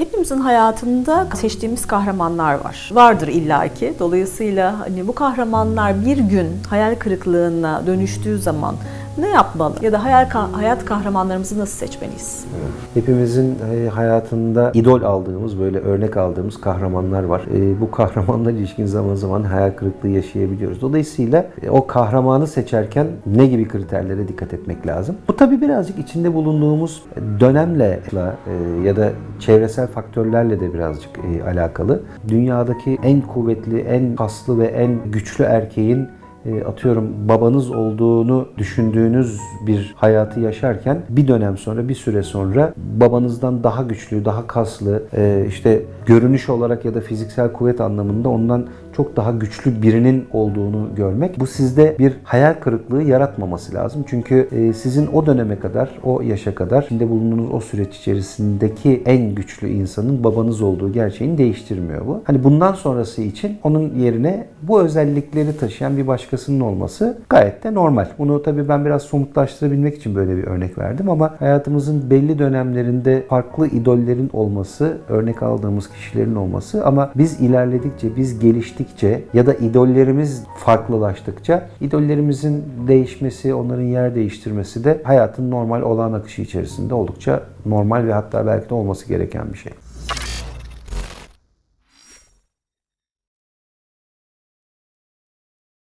Hepimizin hayatında seçtiğimiz kahramanlar var. Vardır illaki. Dolayısıyla hani bu kahramanlar bir gün hayal kırıklığına dönüştüğü zaman ne yapmalı? Ya da hayal hayat kahramanlarımızı nasıl seçmeliyiz? Hepimizin e, hayatında idol aldığımız, böyle örnek aldığımız kahramanlar var. E, Bu kahramanlar ilişkin zaman zaman hayal kırıklığı yaşayabiliyoruz. Dolayısıyla e, o kahramanı seçerken ne gibi kriterlere dikkat etmek lazım? Bu tabii birazcık içinde bulunduğumuz dönemle ya da çevresel faktörlerle de birazcık alakalı. Dünyadaki en kuvvetli, en kaslı ve en güçlü erkeğin atıyorum babanız olduğunu düşündüğünüz bir hayatı yaşarken bir dönem sonra bir süre sonra babanızdan daha güçlü, daha kaslı e, işte görünüş olarak ya da fiziksel kuvvet anlamında ondan çok daha güçlü birinin olduğunu görmek bu sizde bir hayal kırıklığı yaratmaması lazım. Çünkü e, sizin o döneme kadar, o yaşa kadar, içinde bulunduğunuz o süreç içerisindeki en güçlü insanın babanız olduğu gerçeğini değiştirmiyor bu. Hani bundan sonrası için onun yerine bu özellikleri taşıyan bir başkasının olması gayet de normal. Bunu tabii ben biraz somutlaştırabilmek için böyle bir örnek verdim ama hayatımızın belli dönemlerinde farklı idollerin olması, örnek aldığımız kişilerin olması ama biz ilerledikçe, biz geliştikçe ya da idollerimiz farklılaştıkça idollerimizin değişmesi, onların yer değiştirmesi de hayatın normal olağan akışı içerisinde oldukça normal ve hatta belki de olması gereken bir şey.